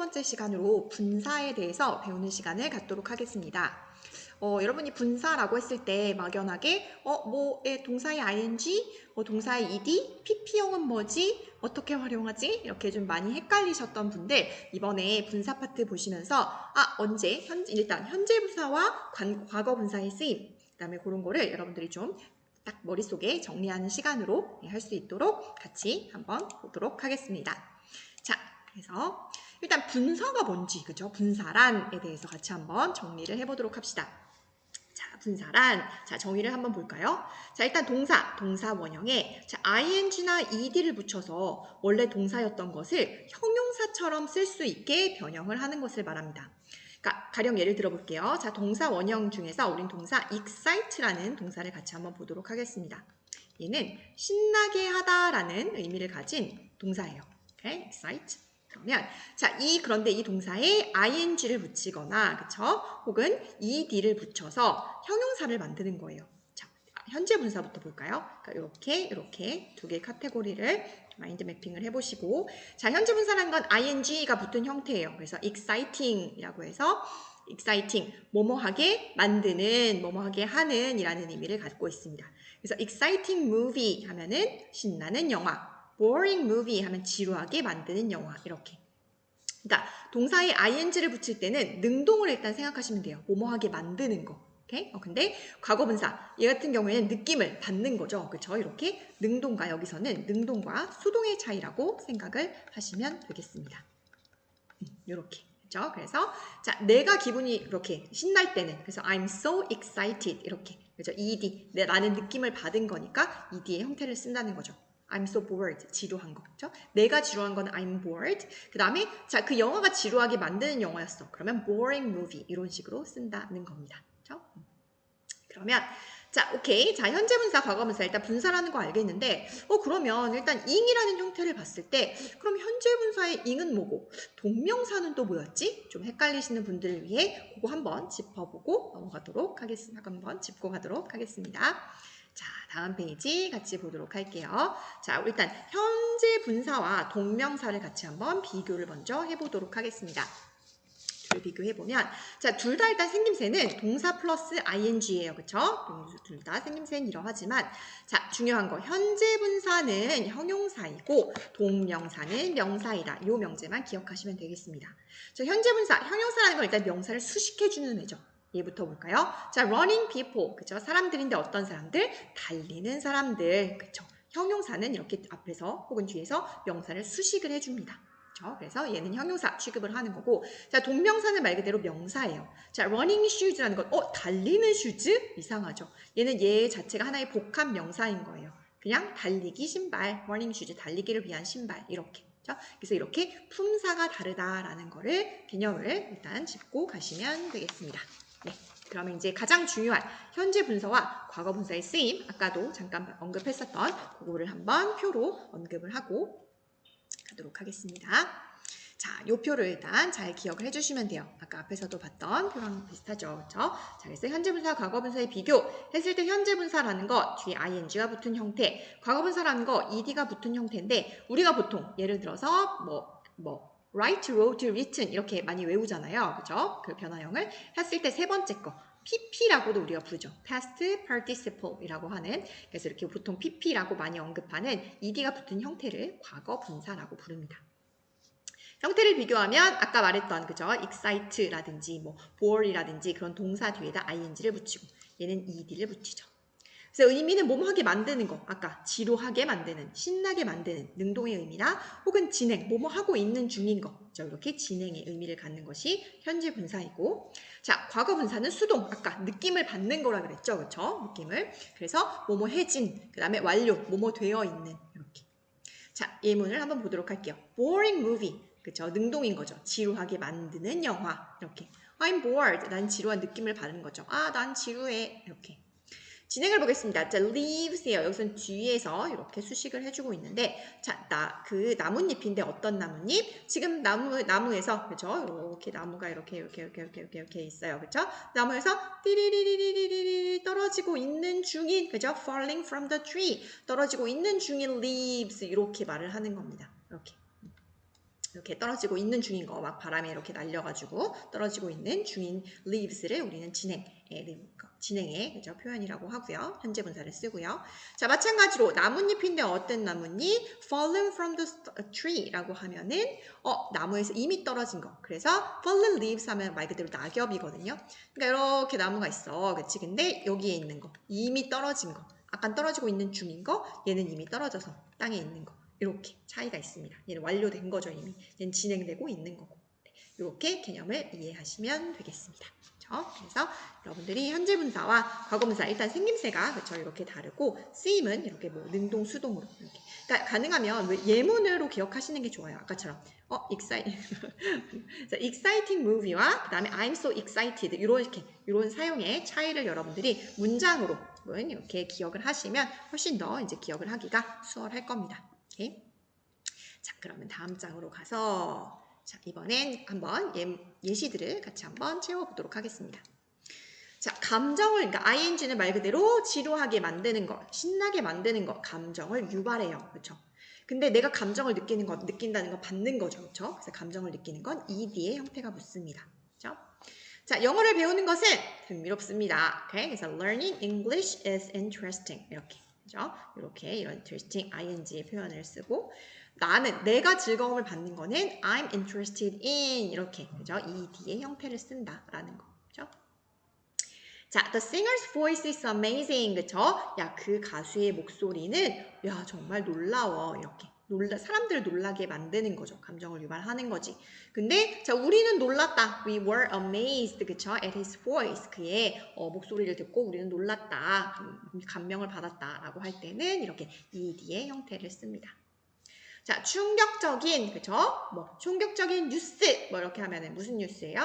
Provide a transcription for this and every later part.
번째 시간으로 분사에 대해서 배우는 시간을 갖도록 하겠습니다. 어, 여러분이 분사라고 했을 때 막연하게 어, 뭐의 동사의 ing, 뭐 동사의 ed, pp형은 뭐지? 어떻게 활용하지? 이렇게 좀 많이 헷갈리셨던 분들 이번에 분사 파트 보시면서 아 언제 현재 일단 현재 분사와 관- 과거 분사의 쓰임 그다음에 그런 거를 여러분들이 좀 딱 머릿속에 정리하는 시간으로 할 수 있도록 같이 한번 보도록 하겠습니다. 자, 그래서 일단 분사가 뭔지, 그죠? 분사란에 대해서 같이 한번 정리를 해보도록 합시다. 자, 분사란. 자, 정의를 한번 볼까요? 자, 일단 동사, 동사 원형에 자, ing나 ed를 붙여서 원래 동사였던 것을 형용사처럼 쓸 수 있게 변형을 하는 것을 말합니다. 그러니까 가령 예를 들어 볼게요. 자, 동사 원형 중에서 우린 동사 excite라는 동사를 같이 한번 보도록 하겠습니다. 얘는 신나게 하다라는 의미를 가진 동사예요. 오케이? excite. 그러면 자, 이 그런데 이 동사에 ing를 붙이거나 그쵸? 혹은 ed를 붙여서 형용사를 만드는 거예요. 자, 현재 분사부터 볼까요? 그러니까 이렇게 이렇게 두 개의 카테고리를 마인드 매핑을 해보시고 자, 현재 분사란 건 ing가 붙은 형태예요. 그래서 exciting이라고 해서 exciting, 뭐뭐하게 만드는, 뭐뭐하게 하는 이라는 의미를 갖고 있습니다. 그래서 exciting movie 하면은 신나는 영화, boring movie 하면 지루하게 만드는 영화 이렇게. 그러니까 동사에 ing를 붙일 때는 능동을 일단 생각하시면 돼요. 뭐뭐하게 만드는 거. 오케이? 어, 근데 과거분사 얘 같은 경우에는 느낌을 받는 거죠. 그렇죠? 이렇게 능동과 여기서는 능동과 수동의 차이라고 생각을 하시면 되겠습니다. 이렇게. 그렇죠? 그래서 자, 내가 기분이 이렇게 신날 때는 그래서 I'm so excited 이렇게. 그죠? ed. 내, 나는 느낌을 받은 거니까 ed의 형태를 쓴다는 거죠. I'm so bored. 지루한 거. 그죠? 내가 지루한 건 I'm bored. 그 다음에, 자, 그 영화가 지루하게 만드는 영화였어. 그러면 boring movie. 이런 식으로 쓴다는 겁니다. 그죠? 그러면, 자, 오케이. 자, 현재 분사, 과거 분사. 일단 분사라는 거 알겠는데, 어, 그러면 일단 ing이라는 형태를 봤을 때, 그럼 현재 분사의 ing은 뭐고, 동명사는 또 뭐였지? 좀 헷갈리시는 분들을 위해 그거 한번 짚어보고 넘어가도록 하겠습니다. 한번 짚고 가도록 하겠습니다. 자, 다음 페이지 같이 보도록 할게요. 자, 일단 현재 분사와 동명사를 같이 한번 비교를 먼저 해보도록 하겠습니다. 둘 비교해보면 자, 둘 다 일단 생김새는 동사 플러스 ing예요. 그쵸? 둘 다 생김새는 이러하지만 자, 중요한 거 현재 분사는 형용사이고 동명사는 명사이다. 이 명제만 기억하시면 되겠습니다. 자, 현재 분사, 형용사라는 건 일단 명사를 수식해주는 애죠. 얘부터 볼까요? 자, running people. 그죠? 사람들인데 어떤 사람들? 달리는 사람들. 그죠? 형용사는 이렇게 앞에서 혹은 뒤에서 명사를 수식을 해줍니다. 그죠? 그래서 얘는 형용사 취급을 하는 거고, 자, 동명사는 말 그대로 명사예요. 자, running shoes라는 건, 어, 달리는 슈즈? 이상하죠? 얘는 얘 자체가 하나의 복합 명사인 거예요. 그냥 달리기 신발, running shoes, 달리기를 위한 신발, 이렇게. 그래서 이렇게 품사가 다르다라는 거를 개념을 일단 짚고 가시면 되겠습니다. 네. 그러면 이제 가장 중요한 현재 분사와 과거 분사의 쓰임, 아까도 잠깐 언급했었던 그거를 한번 표로 언급을 하고 가도록 하겠습니다. 자, 요 표를 일단 잘 기억을 해주시면 돼요. 아까 앞에서도 봤던 표랑 비슷하죠. 그렇죠? 자, 그래서 현재 분사, 과거 분사의 비교 했을 때 현재 분사라는 거 뒤에 ing가 붙은 형태, 과거 분사라는 거 ed가 붙은 형태인데 우리가 보통 예를 들어서 뭐 뭐 write, wrote, written 이렇게 많이 외우잖아요. 그죠? 그 변화형을 했을 때 세 번째 거 pp라고도 우리가 부르죠. past participle이라고 하는 그래서 이렇게 보통 pp라고 많이 언급하는 ed가 붙은 형태를 과거 분사라고 부릅니다. 형태를 비교하면 아까 말했던 그죠? excite라든지 뭐 bore이라든지 그런 동사 뒤에다 ing를 붙이고 얘는 ed를 붙이죠. 그래서 의미는 뭐뭐하게 만드는 거 아까 지루하게 만드는 신나게 만드는 능동의 의미나 혹은 진행 뭐뭐하고 있는 중인 거 그죠? 이렇게 진행의 의미를 갖는 것이 현재 분사이고 자 과거 분사는 수동 아까 느낌을 받는 거라 그랬죠? 그렇죠 느낌을. 그래서 뭐뭐 해진 그 다음에 완료 뭐뭐 되어 있는 이렇게. 자 예문을 한번 보도록 할게요. Boring movie. 그죠 능동인 거죠. 지루하게 만드는 영화. 이렇게. I'm bored. 난 지루한 느낌을 받는 거죠. 아 난 지루해. 이렇게 진행을 보겠습니다. 자, leaves예요. 여기서는 뒤에서 이렇게 수식을 해주고 있는데, 자, 나, 그 나뭇잎인데 어떤 나뭇잎? 지금 나무, 나무에서, 그죠? 이렇게 나무가 이렇게, 이렇게, 이렇게, 이렇게, 이렇게, 이렇게 있어요. 그죠? 나무에서 띠리리리리리리 떨어지고 있는 중인, 그죠? falling from the tree. 떨어지고 있는 중인 leaves. 이렇게 말을 하는 겁니다. 이렇게. 이렇게 떨어지고 있는 중인 거, 막 바람에 이렇게 날려가지고 떨어지고 있는 중인 leaves를 우리는 진행, 예, 진행의 그죠? 표현이라고 하고요. 현재 분사를 쓰고요. 자, 마찬가지로 나뭇잎인데 어떤 나뭇잎? fallen from the st- tree라고 하면은 어, 나무에서 이미 떨어진 거. 그래서 fallen leaves 하면 말 그대로 낙엽이거든요. 그러니까 이렇게 나무가 있어. 그치? 근데 여기에 있는 거, 이미 떨어진 거, 약간 떨어지고 있는 중인 거, 얘는 이미 떨어져서 땅에 있는 거. 이렇게 차이가 있습니다. 얘는 완료된 거죠, 이미. 얘는 진행되고 있는 거고. 네, 이렇게 개념을 이해하시면 되겠습니다. 그렇죠? 그래서 여러분들이 현재 분사와 과거 분사 일단 생김새가 그렇죠? 이렇게 다르고 쓰임은 이렇게 뭐 능동 수동으로 이렇게. 그러니까 가능하면 왜 예문으로 기억하시는 게 좋아요. 아까처럼 어, exciting, 자, exciting movie와 그다음에 I'm so excited 이렇게 이런 사용의 차이를 여러분들이 문장으로 이렇게 기억을 하시면 훨씬 더 이제 기억을 하기가 수월할 겁니다. 오케이? 자, 그러면 다음 장으로 가서 자, 이번엔 한번 예, 예시들을 같이 한번 채워보도록 하겠습니다. 자, 감정을, 그러니까 ing는 말 그대로 지루하게 만드는 거, 신나게 만드는 거, 감정을 유발해요. 그렇죠? 근데 내가 감정을 느끼는 거, 느낀다는 건 받는 거죠. 그렇죠? 그래서 감정을 느끼는 건 ed의 형태가 붙습니다. 그렇죠? 자, 영어를 배우는 것은 흥미롭습니다. 오케이? 그래서 learning English is interesting. 이렇게. 그죠? 이렇게 이런 interesting ing의 표현을 쓰고 나는 내가 즐거움을 받는 거는 I'm interested in 이렇게 그죠? ed의 형태를 쓴다라는 거. 그죠? 자, the singer's voice is amazing. 그쵸? 야, 그 가수의 목소리는, 야, 정말 놀라워. 이렇게. 놀라, 사람들을 놀라게 만드는 거죠. 감정을 유발하는 거지. 근데, 자, 우리는 놀랐다. We were amazed. 그쵸? At his voice. 그의 어, 목소리를 듣고 우리는 놀랐다. 감- 감명을 받았다. 라고 할 때는 이렇게 ed의 형태를 씁니다. 자, 충격적인, 그쵸? 뭐, 충격적인 뉴스. 뭐, 이렇게 하면은 무슨 뉴스예요?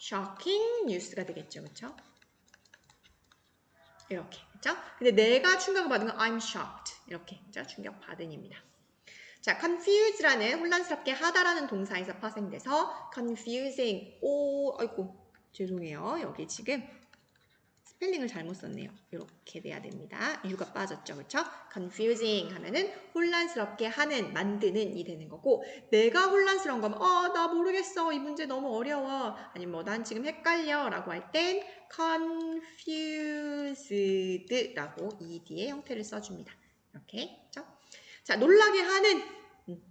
shocking 뉴스가 되겠죠. 그쵸? 이렇게 그죠? 근데 내가 충격을 받은 건 I'm shocked 이렇게 그죠? 충격 받은입니다. 자, confuse라는 혼란스럽게 하다라는 동사에서 파생돼서 confusing 오 아이고 죄송해요 여기 지금 스펠링을 잘못 썼네요. 이렇게 돼야 됩니다. 유가 빠졌죠, 그렇죠? confusing 하면은 혼란스럽게 하는, 만드는 이 되는 거고 내가 혼란스러운 거면 어, 나 모르겠어. 이 문제 너무 어려워. 아니면 뭐 난 지금 헷갈려 라고 할 땐 confused라고 ed의 형태를 써줍니다. 이렇게, 그렇죠? 자, 놀라게 하는, 음,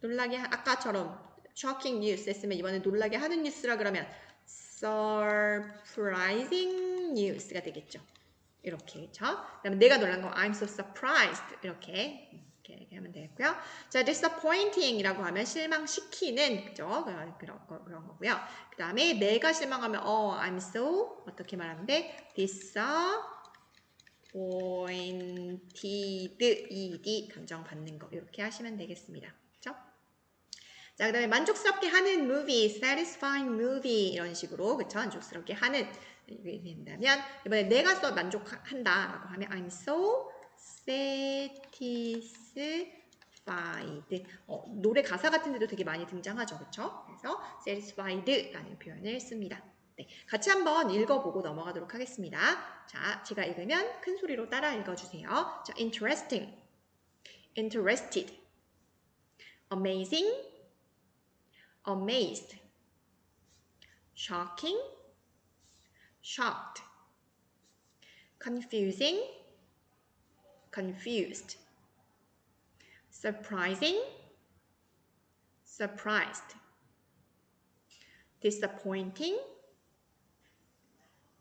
놀라게 하- 아까처럼 shocking news 했으면 이번에 놀라게 하는 뉴스라 그러면 surprising news가 되겠죠. 이렇게 그렇죠? 그다음에 내가 놀란 거 I'm so surprised 이렇게 이렇게 하면 되겠고요. 자, disappointing이라고 하면 실망시키는 그죠? 그런 그런, 거, 그런 거고요. 그 다음에 내가 실망하면 어 I'm so 어떻게 말하면 돼? Disappointed ed 감정 받는 거 이렇게 하시면 되겠습니다. 그렇죠? 자, 그다음에 만족스럽게 하는 movie, satisfying movie 이런 식으로 그쵸? 만족스럽게 하는 이게 된다면 이번에 내가 써 만족한다라고 하면 I'm so satisfied. 어, 노래 가사 같은 데도 되게 많이 등장하죠, 그쵸? 그래서 satisfied라는 표현을 씁니다. 네, 같이 한번 읽어보고 넘어가도록 하겠습니다. 자, 제가 읽으면 큰 소리로 따라 읽어주세요. 자, interesting, interested, amazing, amazed, shocking, shocked, confusing, confused, surprising, surprised, disappointing,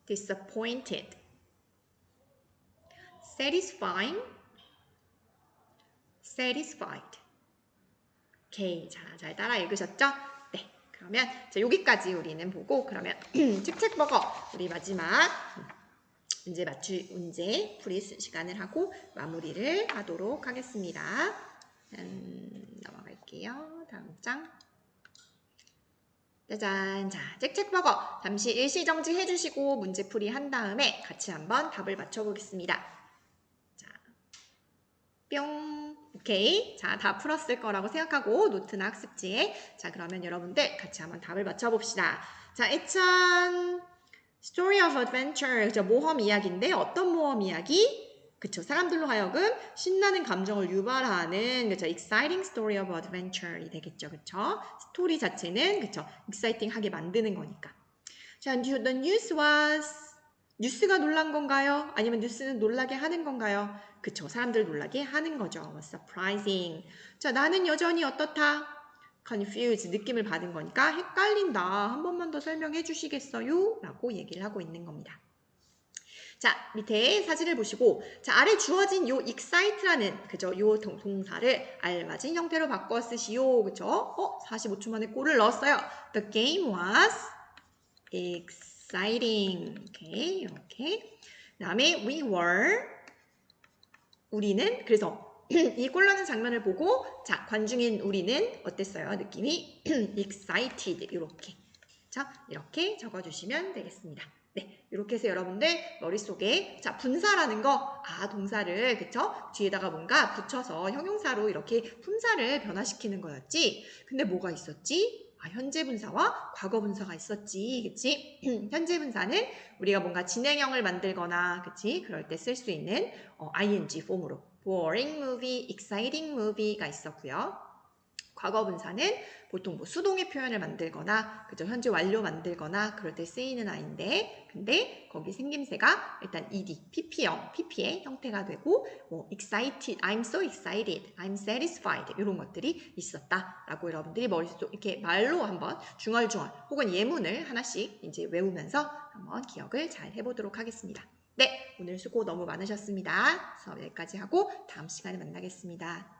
disappointed, satisfying, satisfied. 오케이. 자, 잘 따라 읽으셨죠? 네. 그러면 자, 여기까지 우리는 보고 그러면 책책 먹어. 우리 마지막 문제 맞추 문제 풀이 수- 시간을 하고 마무리를 하도록 하겠습니다. 음, 넘어갈게요. 다음 장. 짜잔. 자, 먹어. 잠시 일시 정지 해주시고 문제풀이 한 다음에 같이 한번 답을 맞춰보겠습니다. 자, 뿅. 오케이. 자, 다 풀었을 거라고 생각하고 노트나 학습지에. 자, 그러면 여러분들 같이 한번 답을 맞춰봅시다. 자, 2000 Story of Adventure. 저 모험 이야기인데 어떤 모험 이야기? 그쵸. 사람들로 하여금 신나는 감정을 유발하는, 그쵸. exciting story of adventure이 되겠죠. 그쵸. 스토리 자체는, 그쵸. exciting 하게 만드는 거니까. 자, the news was, 뉴스가 놀란 건가요? 아니면 뉴스는 놀라게 하는 건가요? 그쵸. 사람들 놀라게 하는 거죠. was surprising. 자, 나는 여전히 어떻다? confused. 느낌을 받은 거니까 헷갈린다. 한 번만 더 설명해 주시겠어요? 라고 얘기를 하고 있는 겁니다. 자, 밑에 사진을 보시고, 자, 아래 주어진 요 excite라는, 그죠? 요 동, 동사를 알맞은 형태로 바꿔 쓰시오. 그죠? 어, 45초 만에 골을 넣었어요. The game was exciting. 오케이, 이렇게. 그 다음에 we were, 우리는, 그래서 이골 넣는 장면을 보고, 자, 관중인 우리는 어땠어요? 느낌이 excited. 이렇게. 자, 이렇게 적어 주시면 되겠습니다. 네, 이렇게 해서 여러분들 머릿속에 자 분사라는 거, 아 동사를 그쵸? 뒤에다가 뭔가 붙여서 형용사로 이렇게 품사를 변화시키는 거였지. 근데 뭐가 있었지? 아, 현재 분사와 과거 분사가 있었지, 그치? 현재 분사는 우리가 뭔가 진행형을 만들거나, 그치? 그럴 때 쓸 수 있는 어, ing 폼으로 boring movie, exciting movie가 있었고요. 과거 분사는 보통 뭐 수동의 표현을 만들거나 그죠 현재 완료 만들거나 그럴 때 쓰이는 아인데 근데 거기 생김새가 일단 ed, pp형, pp의 형태가 되고 뭐 excited, I'm so excited, I'm satisfied 이런 것들이 있었다라고 여러분들이 머릿속 이렇게 말로 한번 중얼중얼 혹은 예문을 하나씩 이제 외우면서 한번 기억을 잘 해보도록 하겠습니다. 네, 오늘 수고 너무 많으셨습니다. 수업 여기까지 하고 다음 시간에 만나겠습니다.